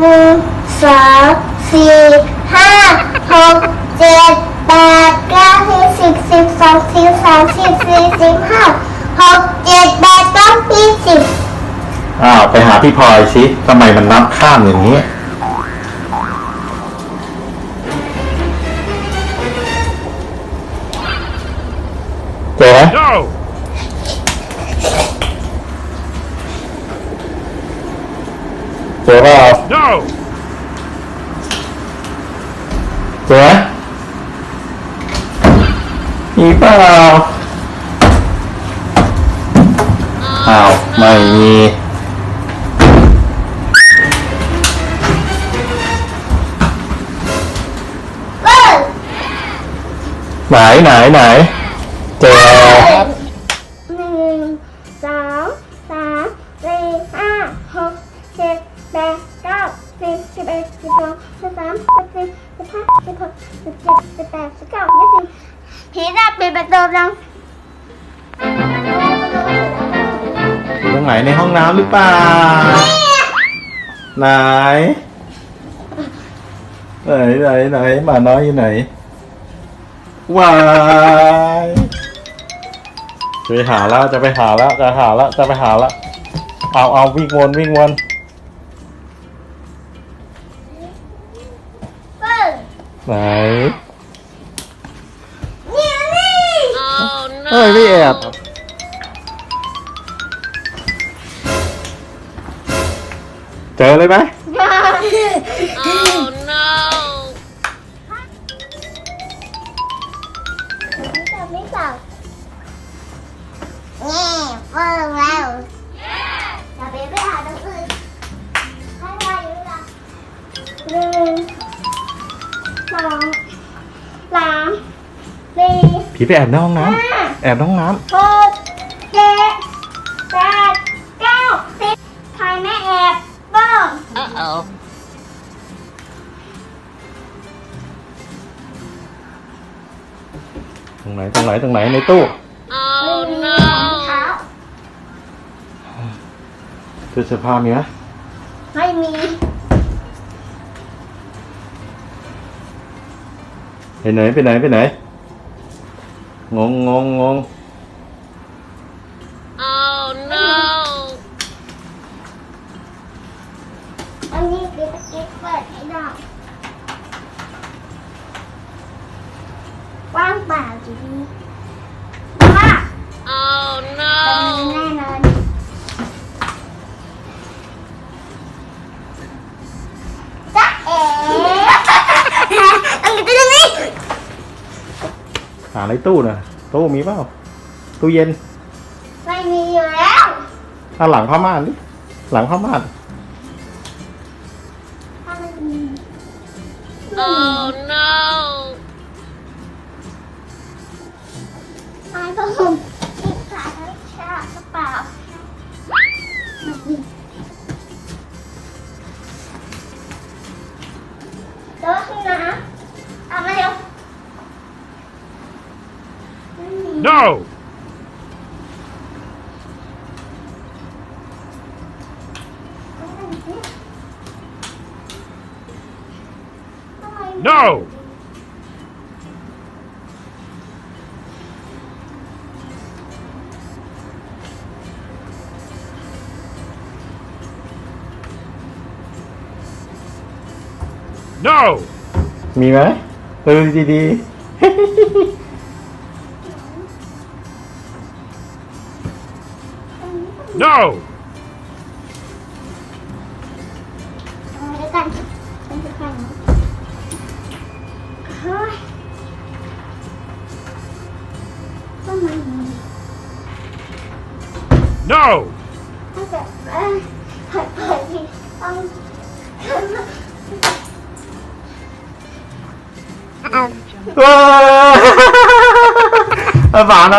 หนึ่งสองสี่ห้าหกเจ็ดแปดเก้าสิบสิบสองสิบสามสิบสี่สิบห้าหกเจ็ดแปดเก้ายี่สิบอ้าวไปหาพี่พลอยสิทำไมมันนับข้ามอย่างนี้ เจ๊ No! เจ๊เปล่า No! เจ๊มีเปล่าอ้า วไม่มีเบิ้ลไหนไหนไหนเจ๊หนึ่ง สองสามสี่ห้าหกเจ็ดแปดเก้าสิบสิบเอ็ดสิบสองสิบสามสิบสี่สิบห้าสิบหกสิบเจ็ดสิบแปดสิบเก้ายี่สิบผีจะปิดประตูยังตรงไหนในห้องน้ำหรือเปล่า ไหน ไหนไหนไหนหมาน้อยอยู่ไหนวายจะไปหาแล้วจะไปหาแล้วจะหาแล้วจะไปหาแล้วเอาเอาวิ่งวนวิ่งวน เบิ้ล ไหนนี่นี่เฮ้ยไม่แอบเจอเลยไหม Oh no! จับไม่จับนี่เบิ้ลแล้ว ผีไปแอบในห้องน้ำแอบในห้องน้หกเจ็ดแปดเก้าสิบใครไม่แอบบ้าง Uh oh. ำตรงไหนตรงไหนตรงไหนในตู้ Oh ไม่มีร no! องเท้าตู้เสื้อผ้ามีไหมไม่มี ไปไหนไปไหนไปไหน งงงงงง Oh no! อันนี้คือตะเกียบเปิดให้ได้ว่างเปล่าจีดีว่า Oh เป็น no! แน่นอนจ๊ะเอ๋อันนี้ตัวนี้ หาในตู้นะตู้มีเปล่าตู้เย็น ไม่มีอยู่แล้วอะหลังผ้าม่านดิหลังผ้าม่าน ถ้ามันมี Oh no! ไอ้ก็ห่มอีกขาไม่ชากกระเป๋าเดี๋ No! ทำไม No! โ No! มีไหมดูดีดี No。我干，你。？No。那，啊！完了。